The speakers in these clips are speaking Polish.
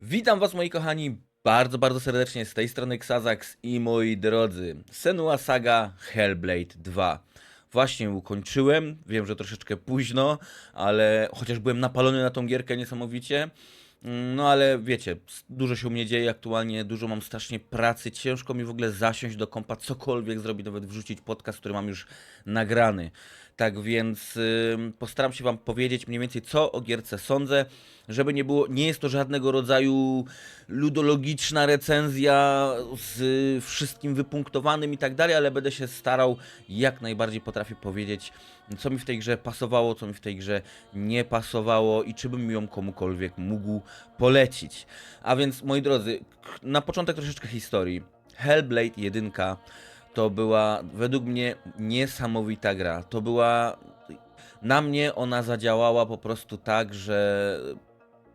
Witam was moi kochani bardzo, bardzo serdecznie z tej strony Xazax i moi drodzy. Senua Saga Hellblade 2 Właśnie ukończyłem, wiem, że troszeczkę późno, ale chociaż byłem napalony na tą gierkę niesamowicie. Mm, No ale wiecie, dużo się u mnie dzieje aktualnie, dużo mam strasznie pracy, ciężko mi w ogóle zasiąść do kompa, cokolwiek zrobić, nawet wrzucić podcast, który mam już nagrany. Tak więc postaram się wam powiedzieć mniej więcej co o gierce sądzę, żeby nie było, nie jest to żadnego rodzaju ludologiczna recenzja z y, wszystkim wypunktowanym i tak dalej, ale będę się starał jak najbardziej potrafię powiedzieć, co mi w tej grze pasowało, co mi w tej grze nie pasowało i czy bym ją komukolwiek mógł polecić. A więc, moi drodzy, na początek troszeczkę historii. Hellblade 1 to była według mnie niesamowita gra. To była. Na mnie ona zadziałała po prostu tak, że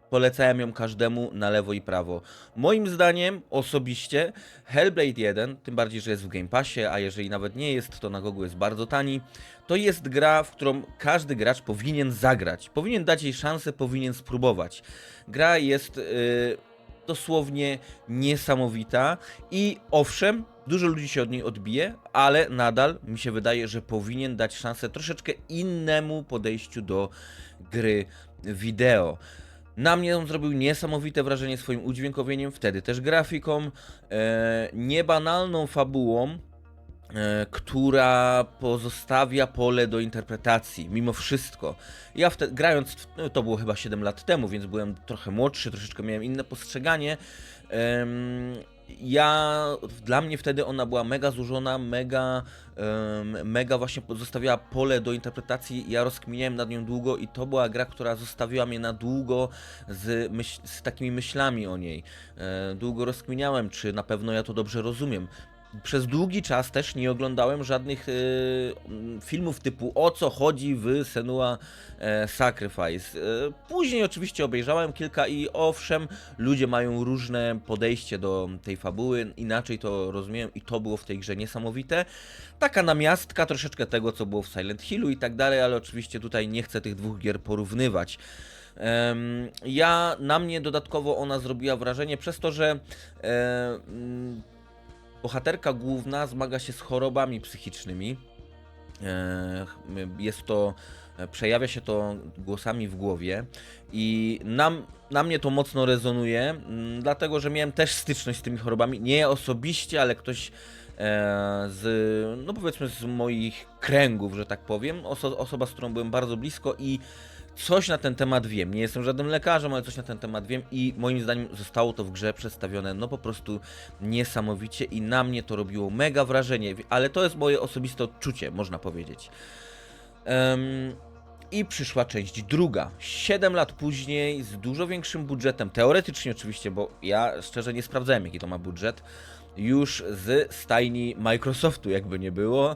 polecałem ją każdemu na lewo i prawo. Moim zdaniem, osobiście, Hellblade 1, tym bardziej, że jest w Game Passie, a jeżeli nawet nie jest, to na Gogu jest bardzo tani, to jest gra, w którą każdy gracz powinien zagrać. Powinien dać jej szansę, powinien spróbować. Gra jest yy, dosłownie niesamowita i owszem, dużo ludzi się od niej odbije, ale nadal mi się wydaje, że powinien dać szansę troszeczkę innemu podejściu do gry wideo. Na mnie on zrobił niesamowite wrażenie swoim udźwiękowieniem, wtedy też grafiką, e, niebanalną fabułą, e, która pozostawia pole do interpretacji, mimo wszystko. Ja wtedy, grając, no, to było chyba 7 lat temu, więc byłem trochę młodszy, troszeczkę miałem inne postrzeganie. Ja, dla mnie wtedy ona była mega złożona, mega, em, mega właśnie zostawiała pole do interpretacji. Ja rozkminiałem nad nią długo i to była gra, która zostawiła mnie na długo z, myśl, z takimi myślami o niej. E, długo rozkminiałem, czy na pewno ja to dobrze rozumiem. Przez długi czas też nie oglądałem żadnych e, mm, filmów typu o co chodzi w Senua e, Sacrifice. E, później oczywiście obejrzałem kilka i owszem, ludzie mają różne podejście do tej fabuły, inaczej to rozumiem i to było w tej grze niesamowite. Taka namiastka troszeczkę tego, co było w Silent Hillu i tak dalej, ale oczywiście tutaj nie chcę tych dwóch gier porównywać. Ja, na mnie dodatkowo ona zrobiła wrażenie przez to, że e, bohaterka główna zmaga się z chorobami psychicznymi. E, Jest to, e, przejawia się to głosami w głowie i nam, na mnie to mocno rezonuje, dlatego że miałem też styczność z tymi chorobami. Nie osobiście, ale ktoś e, z, no powiedzmy, z moich kręgów, że tak powiem, oso osoba, z którą byłem bardzo blisko i coś na ten temat wiem. Nie jestem żadnym lekarzem, ale coś na ten temat wiem i moim zdaniem zostało to w grze przedstawione no po prostu niesamowicie i na mnie to robiło mega wrażenie, ale to jest moje osobiste odczucie, można powiedzieć. Em, I przyszła część druga. 7 lat później, z dużo większym budżetem, teoretycznie oczywiście, bo ja szczerze nie sprawdzałem, jaki to ma budżet. Już z stajni Microsoftu, jakby nie było, e,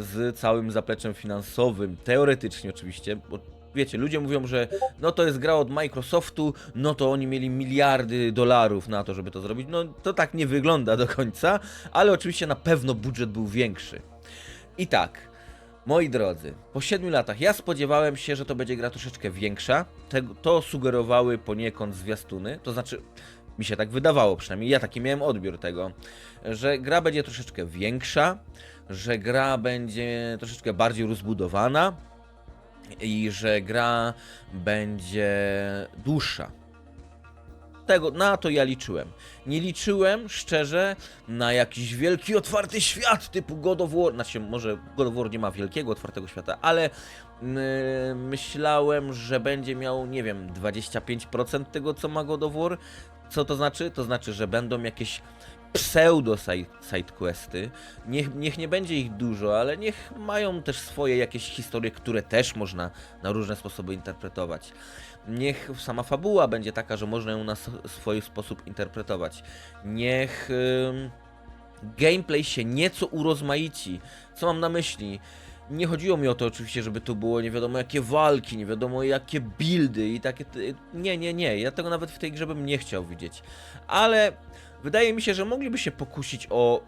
z całym zapleczem finansowym, teoretycznie oczywiście, bo wiecie, ludzie mówią, że no to jest gra od Microsoftu, no to oni mieli miliardy dolarów na to, żeby to zrobić. No to tak nie wygląda do końca, ale oczywiście na pewno budżet był większy. I tak, moi drodzy, po 7 latach ja spodziewałem się, że to będzie gra troszeczkę większa. To sugerowały poniekąd zwiastuny, to znaczy mi się tak wydawało przynajmniej, ja taki miałem odbiór tego, że gra będzie troszeczkę większa, że gra będzie troszeczkę bardziej rozbudowana i że gra będzie dłuższa. Tego, na to ja liczyłem. Nie liczyłem szczerze na jakiś wielki otwarty świat typu God of War. Znaczy, może God of War nie ma wielkiego otwartego świata, ale yy, myślałem, że będzie miał, nie wiem, 25% tego, co ma God of War. Co to znaczy? To znaczy, że będą jakieś pseudo side side questy. Niech, niech nie będzie ich dużo, ale niech mają też swoje jakieś historie, które też można na różne sposoby interpretować. Niech sama fabuła będzie taka, że można ją na swój sposób interpretować. Niech ym, gameplay się nieco urozmaici. Co mam na myśli? Nie chodziło mi o to oczywiście, żeby tu było nie wiadomo jakie walki, nie wiadomo jakie buildy i takie... Nie, nie, nie. Ja tego nawet w tej grze bym nie chciał widzieć. Ale wydaje mi się, że mogliby się pokusić o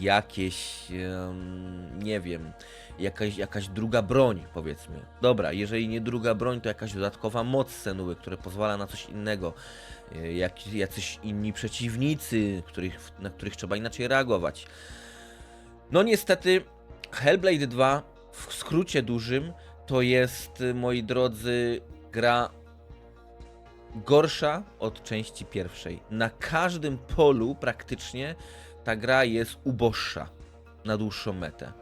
jakieś, em, nie wiem, jakaś, jakaś druga broń, powiedzmy. Dobra, jeżeli nie druga broń, to jakaś dodatkowa moc Senuły, która pozwala na coś innego. e, jak, jacyś inni przeciwnicy, których, na których trzeba inaczej reagować. No niestety, Hellblade 2 w skrócie dużym to jest, y, moi drodzy, gra gorsza od części pierwszej. Na każdym polu praktycznie ta gra jest uboższa na dłuższą metę.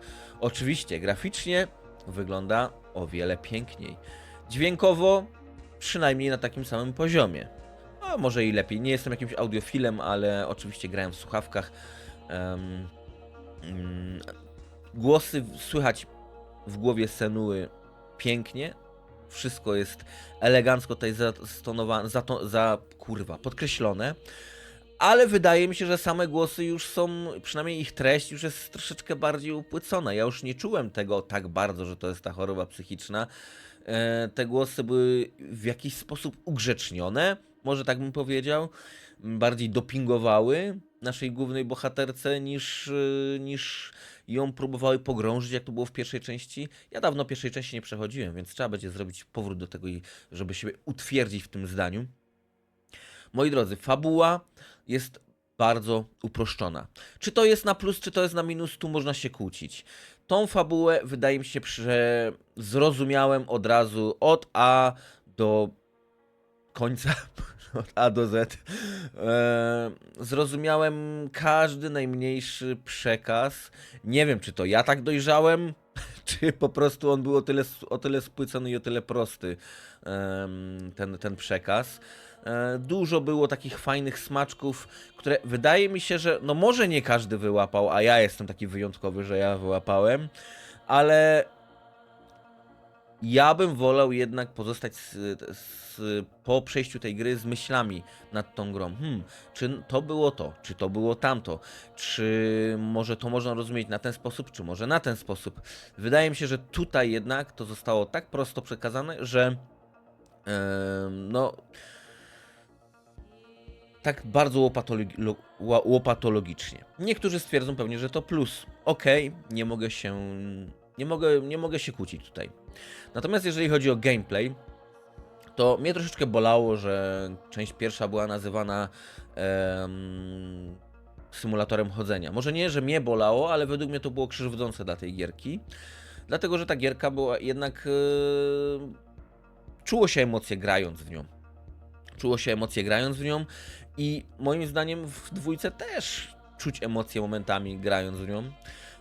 Oczywiście graficznie wygląda o wiele piękniej. Dźwiękowo przynajmniej na takim samym poziomie. A może i lepiej. Nie jestem jakimś audiofilem, ale oczywiście grałem w słuchawkach. Em, mm, głosy słychać w głowie Senuły pięknie. Wszystko jest elegancko tutaj zastonowane, za, za kurwa, podkreślone. Ale wydaje mi się, że same głosy już są, przynajmniej ich treść już jest troszeczkę bardziej upłycona. Ja już nie czułem tego tak bardzo, że to jest ta choroba psychiczna. E, te głosy były w jakiś sposób ugrzecznione, może tak bym powiedział. Bardziej dopingowały naszej głównej bohaterce niż, e, niż ją próbowały pogrążyć, jak to było w pierwszej części. Ja dawno pierwszej części nie przechodziłem, więc trzeba będzie zrobić powrót do tego, i żeby siebie utwierdzić w tym zdaniu. Moi drodzy, fabuła jest bardzo uproszczona. Czy to jest na plus, czy to jest na minus, tu można się kłócić. Tą fabułę wydaje mi się, że zrozumiałem od razu od A do końca, od A do Z. Eee, zrozumiałem każdy najmniejszy przekaz. Nie wiem, czy to ja tak dojrzałem, czy po prostu on był o tyle, o tyle spłycony i o tyle prosty, em, ten, ten przekaz. E, Dużo było takich fajnych smaczków, które wydaje mi się, że no może nie każdy wyłapał, a ja jestem taki wyjątkowy, że ja wyłapałem, ale ja bym wolał jednak pozostać z, z, po przejściu tej gry z myślami nad tą grą. Hmm, czy to było to, czy to było tamto, czy może to można rozumieć na ten sposób, czy może na ten sposób. Wydaje mi się, że tutaj jednak to zostało tak prosto przekazane, że em, no tak bardzo łopatologi łopatologicznie. Niektórzy stwierdzą pewnie, że to plus. Okej, nie mogę się. Nie mogę, nie mogę się kłócić tutaj. Natomiast jeżeli chodzi o gameplay, to mnie troszeczkę bolało, że część pierwsza była nazywana em, symulatorem chodzenia. Może nie, że mnie bolało, ale według mnie to było krzywdzące dla tej gierki. Dlatego, że ta gierka była jednak. E, czuło się emocje grając w nią. Czuło się emocje grając w nią i moim zdaniem w dwójce też czuć emocje momentami grając w nią.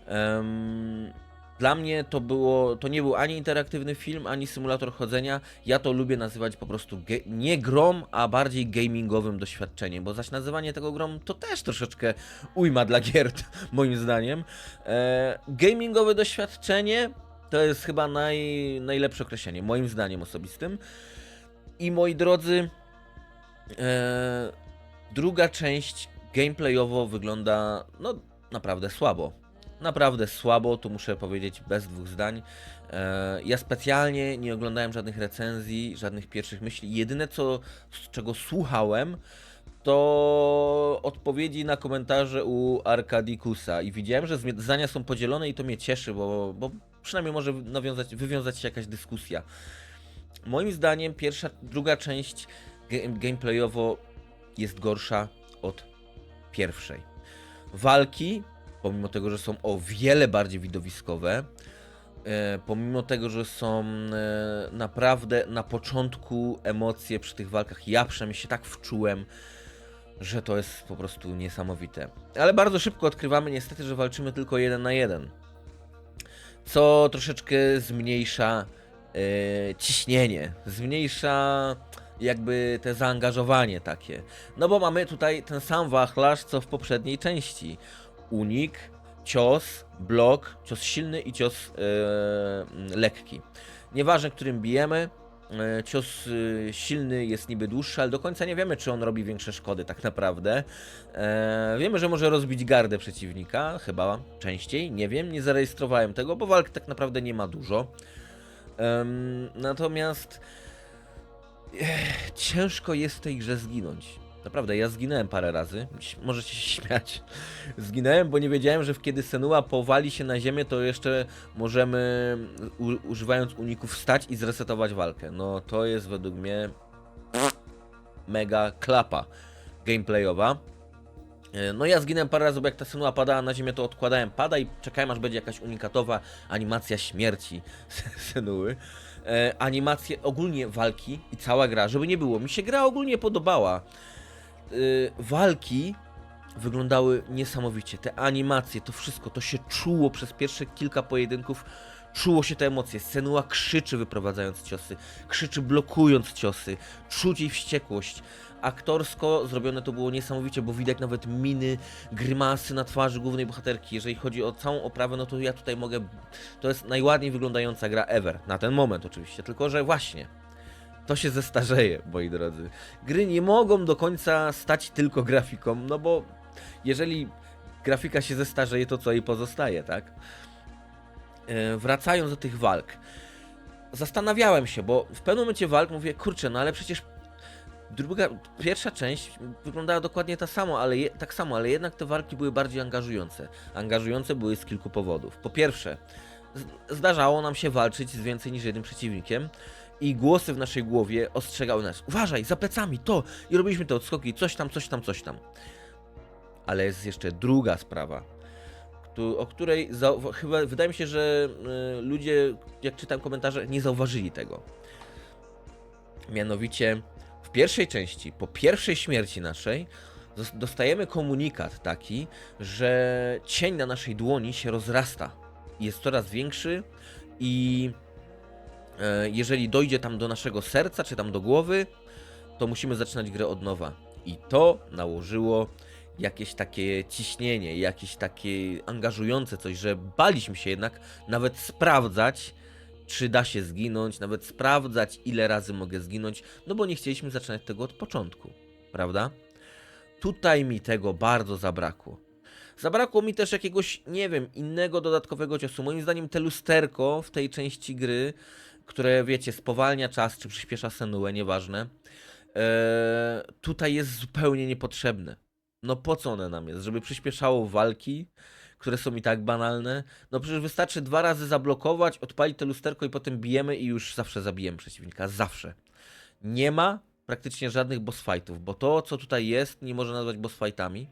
Em, dla mnie to było, to nie był ani interaktywny film, ani symulator chodzenia. Ja to lubię nazywać po prostu nie grom, a bardziej gamingowym doświadczeniem, bo zaś nazywanie tego grom to też troszeczkę ujma dla gier, moim zdaniem. E, gamingowe doświadczenie to jest chyba naj, najlepsze określenie, moim zdaniem osobistym. I moi drodzy, e, druga część gameplayowo wygląda no naprawdę słabo. Naprawdę słabo, tu muszę powiedzieć bez dwóch zdań. E, ja specjalnie nie oglądałem żadnych recenzji, żadnych pierwszych myśli. Jedyne co, z czego słuchałem, to odpowiedzi na komentarze u Arkadikusa i widziałem, że zdania są podzielone i to mnie cieszy, bo, bo przynajmniej może nawiązać, wywiązać się jakaś dyskusja. Moim zdaniem pierwsza, druga część gameplayowo jest gorsza od pierwszej. Walki, pomimo tego, że są o wiele bardziej widowiskowe, e, pomimo tego, że są e, naprawdę na początku emocje przy tych walkach, ja przynajmniej się tak wczułem, że to jest po prostu niesamowite. Ale bardzo szybko odkrywamy niestety, że walczymy tylko jeden na jeden. Co troszeczkę zmniejsza e, ciśnienie, zmniejsza jakby te zaangażowanie takie. No bo mamy tutaj ten sam wachlarz, co w poprzedniej części. Unik, cios, blok, cios silny i cios e, lekki. Nieważne, którym bijemy, e, cios e, silny jest niby dłuższy, ale do końca nie wiemy, czy on robi większe szkody tak naprawdę. Wiemy, że może rozbić gardę przeciwnika, chyba częściej, nie wiem, nie zarejestrowałem tego, bo walk tak naprawdę nie ma dużo. Natomiast ciężko jest w tej grze zginąć. Naprawdę, ja zginąłem parę razy. Możecie się śmiać. Zginąłem, bo nie wiedziałem, że kiedy Senua powali się na ziemię, to jeszcze możemy używając uników wstać i zresetować walkę. No to jest według mnie mega klapa gameplayowa. E, No ja zginąłem parę razy, bo jak ta synua padała na ziemię, to odkładałem pada i czekałem aż będzie jakaś unikatowa animacja śmierci synuły. E, animacje, ogólnie walki i cała gra, żeby nie było. Mi się gra ogólnie podobała. E, walki wyglądały niesamowicie. Te animacje, to wszystko, to się czuło przez pierwsze kilka pojedynków. Czuło się te emocje. Senua krzyczy wyprowadzając ciosy, krzyczy blokując ciosy, czuć jej wściekłość. Aktorsko zrobione to było niesamowicie, bo widać nawet miny, grymasy na twarzy głównej bohaterki. Jeżeli chodzi o całą oprawę, no to ja tutaj mogę. To jest najładniej wyglądająca gra ever. Na ten moment oczywiście, tylko że właśnie. To się zestarzeje, moi drodzy. Gry nie mogą do końca stać tylko grafiką, no bo jeżeli grafika się zestarzeje, to co jej pozostaje, tak? E, wracając do tych walk. Zastanawiałem się, bo w pewnym momencie walk mówię, kurczę, no ale przecież druga, pierwsza część wyglądała dokładnie ta samo, ale je, tak samo, ale jednak te walki były bardziej angażujące. Angażujące były z kilku powodów. Po pierwsze, zdarzało nam się walczyć z więcej niż jednym przeciwnikiem i głosy w naszej głowie ostrzegały nas. Uważaj, za plecami, to! I robiliśmy te odskoki, coś tam, coś tam, coś tam. Ale jest jeszcze druga sprawa, o której chyba wydaje mi się, że y, ludzie, jak czytam komentarze, nie zauważyli tego. Mianowicie w pierwszej części, po pierwszej śmierci naszej, dostajemy komunikat taki, że cień na naszej dłoni się rozrasta. Jest coraz większy i jeżeli dojdzie tam do naszego serca, czy tam do głowy, to musimy zaczynać grę od nowa. I to nałożyło jakieś takie ciśnienie, jakieś takie angażujące coś, że baliśmy się jednak nawet sprawdzać, czy da się zginąć, nawet sprawdzać, ile razy mogę zginąć, no bo nie chcieliśmy zaczynać tego od początku, prawda? Tutaj mi tego bardzo zabrakło. Zabrakło mi też jakiegoś, nie wiem, innego dodatkowego ciosu. Moim zdaniem te lusterko w tej części gry, które wiecie, spowalnia czas czy przyspiesza senuę, nieważne, e, tutaj jest zupełnie niepotrzebne. No po co one nam jest? Żeby przyspieszało walki, które są i tak banalne? No przecież wystarczy dwa razy zablokować, odpalić to lusterko i potem bijemy i już zawsze zabijemy przeciwnika. Zawsze. Nie ma praktycznie żadnych boss fightów, bo to, co tutaj jest, nie można nazwać boss fightami.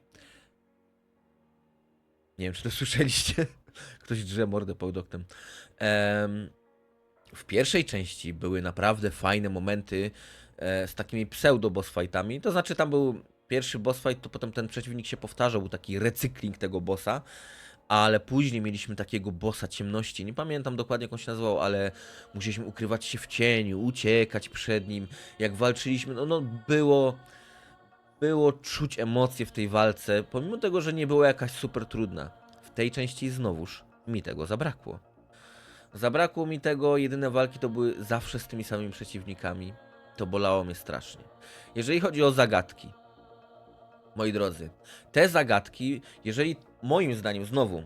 Nie wiem, czy to słyszeliście? Ktoś drze mordę podoktem. Em, w pierwszej części były naprawdę fajne momenty e, z takimi pseudo boss fightami. To znaczy tam był pierwszy boss fight, to potem ten przeciwnik się powtarzał, był taki recykling tego bossa. Ale później mieliśmy takiego bossa ciemności. Nie pamiętam dokładnie jak on się nazywał, ale musieliśmy ukrywać się w cieniu, uciekać przed nim. Jak walczyliśmy, no, no było było czuć emocje w tej walce, pomimo tego, że nie była jakaś super trudna. W tej części znowuż mi tego zabrakło. Zabrakło mi tego, jedyne walki to były zawsze z tymi samymi przeciwnikami. To bolało mnie strasznie. Jeżeli chodzi o zagadki, moi drodzy, te zagadki, jeżeli moim zdaniem znowu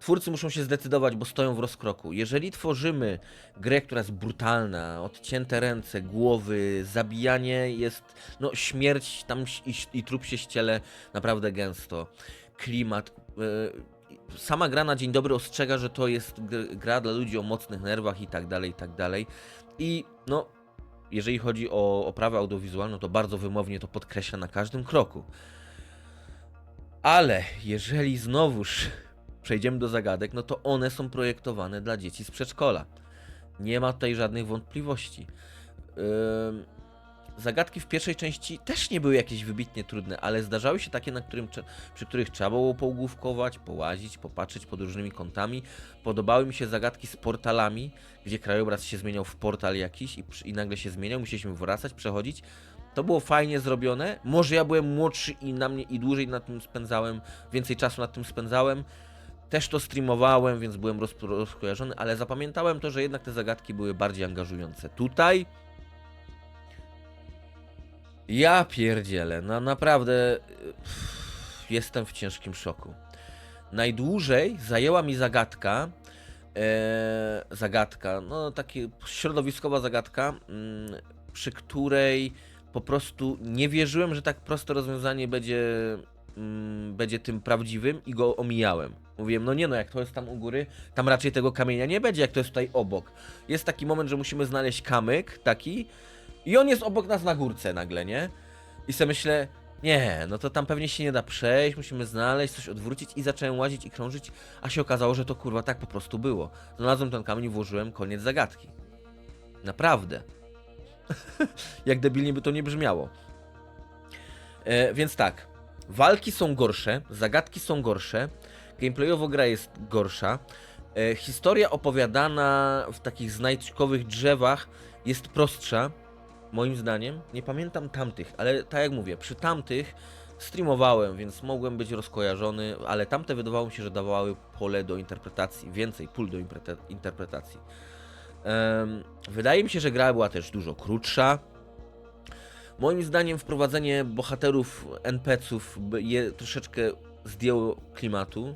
twórcy muszą się zdecydować, bo stoją w rozkroku. Jeżeli tworzymy grę, która jest brutalna, odcięte ręce, głowy, zabijanie jest, no śmierć tam i, i trup się ściele naprawdę gęsto. Klimat. e, sama gra na dzień dobry ostrzega, że to jest gr- gra dla ludzi o mocnych nerwach i tak dalej, i tak dalej. I no, jeżeli chodzi o oprawę audiowizualną, to bardzo wymownie to podkreśla na każdym kroku. Ale jeżeli znowuż przejdziemy do zagadek, no to one są projektowane dla dzieci z przedszkola. Nie ma tutaj żadnych wątpliwości. Ym, zagadki w pierwszej części też nie były jakieś wybitnie trudne, ale zdarzały się takie, na którym, przy których trzeba było połgówkować, połazić, popatrzeć pod różnymi kątami. Podobały mi się zagadki z portalami, gdzie krajobraz się zmieniał w portal jakiś i, i nagle się zmieniał, musieliśmy wracać, przechodzić. To było fajnie zrobione. Może ja byłem młodszy i na mnie i dłużej nad tym spędzałem, więcej czasu nad tym spędzałem. Też to streamowałem, więc byłem roz, rozkojarzony, ale zapamiętałem to, że jednak te zagadki były bardziej angażujące. Tutaj ja pierdzielę, no naprawdę pff, jestem w ciężkim szoku. Najdłużej zajęła mi zagadka, e, zagadka, no taka środowiskowa zagadka, mm, przy której po prostu nie wierzyłem, że tak proste rozwiązanie będzie, mm, będzie tym prawdziwym i go omijałem. Mówiłem, no nie no, jak to jest tam u góry, tam raczej tego kamienia nie będzie, jak to jest tutaj obok. Jest taki moment, że musimy znaleźć kamyk taki i on jest obok nas na górce nagle, nie? I sobie myślę, nie, no to tam pewnie się nie da przejść, musimy znaleźć, coś odwrócić i zacząłem łazić i krążyć, a się okazało, że to kurwa tak po prostu było. Znalazłem ten kamień włożyłem koniec zagadki. Naprawdę. Jak debilnie by to nie brzmiało. E, więc tak, walki są gorsze, zagadki są gorsze, gameplayowo gra jest gorsza, e, historia opowiadana w takich znajdźkowych drzewach jest prostsza, moim zdaniem. Nie pamiętam tamtych, ale tak jak mówię, przy tamtych streamowałem, więc mogłem być rozkojarzony, ale tamte wydawało mi się, że dawały pole do interpretacji, więcej pól do interpretacji. Wydaje mi się, że gra była też dużo krótsza. Moim zdaniem wprowadzenie bohaterów NPC-ów je troszeczkę zdjęło klimatu.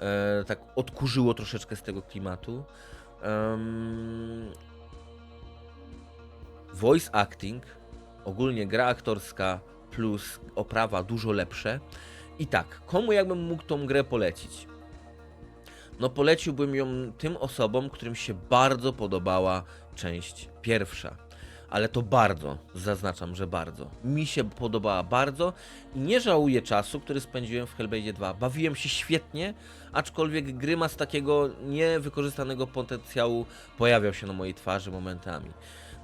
E, tak odkurzyło troszeczkę z tego klimatu. Voice acting, ogólnie gra aktorska plus oprawa dużo lepsze. I tak, komu jakbym mógł tą grę polecić? No poleciłbym ją tym osobom, którym się bardzo podobała część pierwsza. Ale to bardzo, zaznaczam, że bardzo. Mi się podobała bardzo i nie żałuję czasu, który spędziłem w Hellblade 2. Bawiłem się świetnie, aczkolwiek grymas takiego niewykorzystanego potencjału pojawiał się na mojej twarzy momentami.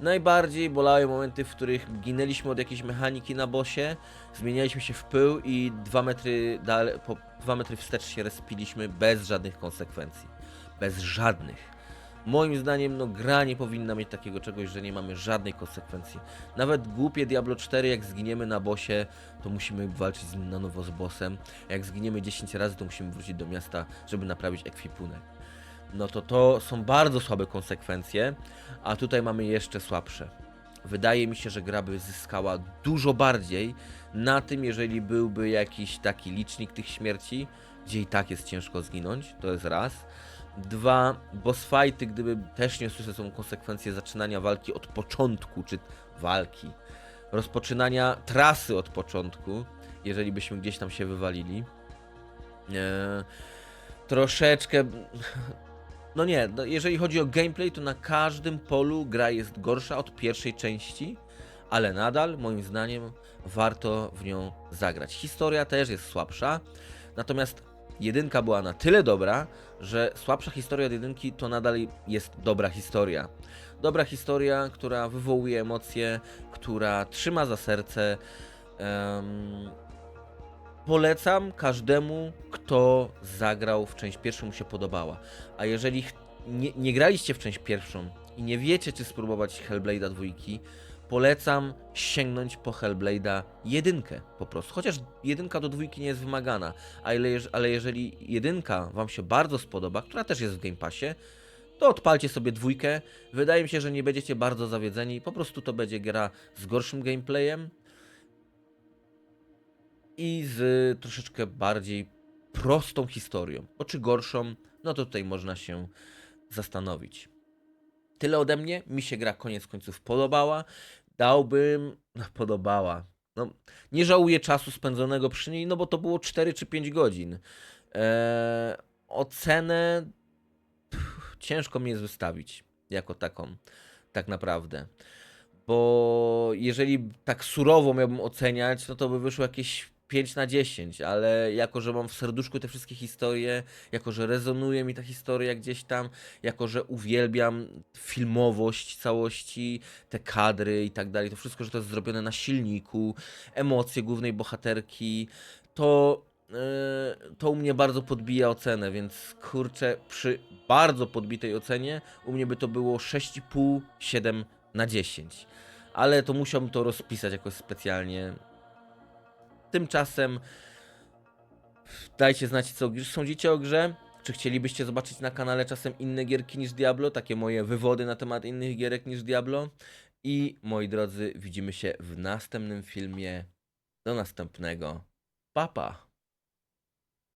Najbardziej bolały momenty, w których ginęliśmy od jakiejś mechaniki na bosie, zmienialiśmy się w pył i dwa metry, dalej, dwa metry wstecz się respiliśmy bez żadnych konsekwencji. Bez żadnych. Moim zdaniem, no gra nie powinna mieć takiego czegoś, że nie mamy żadnej konsekwencji. Nawet głupie Diablo 4, jak zginiemy na bosie, to musimy walczyć z, na nowo z bossem. Jak zginiemy 10 razy, to musimy wrócić do miasta, żeby naprawić ekwipunek. No to to są bardzo słabe konsekwencje, a tutaj mamy jeszcze słabsze. Wydaje mi się, że gra by zyskała dużo bardziej na tym, jeżeli byłby jakiś taki licznik tych śmierci, gdzie i tak jest ciężko zginąć, to jest raz. Dwa, boss fighty, gdyby też nie słyszę, są konsekwencje zaczynania walki od początku, czy walki, rozpoczynania trasy od początku, jeżeli byśmy gdzieś tam się wywalili. Eee, troszeczkę. No nie, no jeżeli chodzi o gameplay, to na każdym polu gra jest gorsza od pierwszej części, ale nadal, moim zdaniem, warto w nią zagrać. Historia też jest słabsza, natomiast jedynka była na tyle dobra, że słabsza historia od jedynki to nadal jest dobra historia. Dobra historia, która wywołuje emocje, która trzyma za serce. Polecam każdemu, kto zagrał w część pierwszą, mu się podobała. A jeżeli nie, nie graliście w część pierwszą i nie wiecie, czy spróbować Hellblade'a dwójki, polecam sięgnąć po Hellblade'a jedynkę po prostu. Chociaż jedynka do dwójki nie jest wymagana, ale, ale jeżeli jedynka wam się bardzo spodoba, która też jest w Game Passie, to odpalcie sobie dwójkę. Wydaje mi się, że nie będziecie bardzo zawiedzeni. Po prostu to będzie gra z gorszym gameplayem i z troszeczkę bardziej prostą historią. Bo czy gorszą, no to tutaj można się zastanowić. Tyle ode mnie. Mi się gra koniec końców podobała. Dałbym. No, podobała. No, nie żałuję czasu spędzonego przy niej, no bo to było 4 czy 5 godzin. Eee, ocenę pff, ciężko mi jest wystawić jako taką, tak naprawdę. Bo jeżeli tak surowo miałbym oceniać, no to by wyszło jakieś 5 na 10, ale jako, że mam w serduszku te wszystkie historie, jako, że rezonuje mi ta historia gdzieś tam, jako, że uwielbiam filmowość całości, te kadry i tak dalej, to wszystko, że to jest zrobione na silniku, emocje głównej bohaterki, to yy, to u mnie bardzo podbija ocenę, więc kurczę, przy bardzo podbitej ocenie u mnie by to było 6,5, 7 na 10. Ale to musiałbym to rozpisać jakoś specjalnie. Tymczasem dajcie znać, co sądzicie o grze. Czy chcielibyście zobaczyć na kanale czasem inne gierki niż Diablo? Takie moje wywody na temat innych gierek niż Diablo. I moi drodzy, widzimy się w następnym filmie. Do następnego. Pa pa.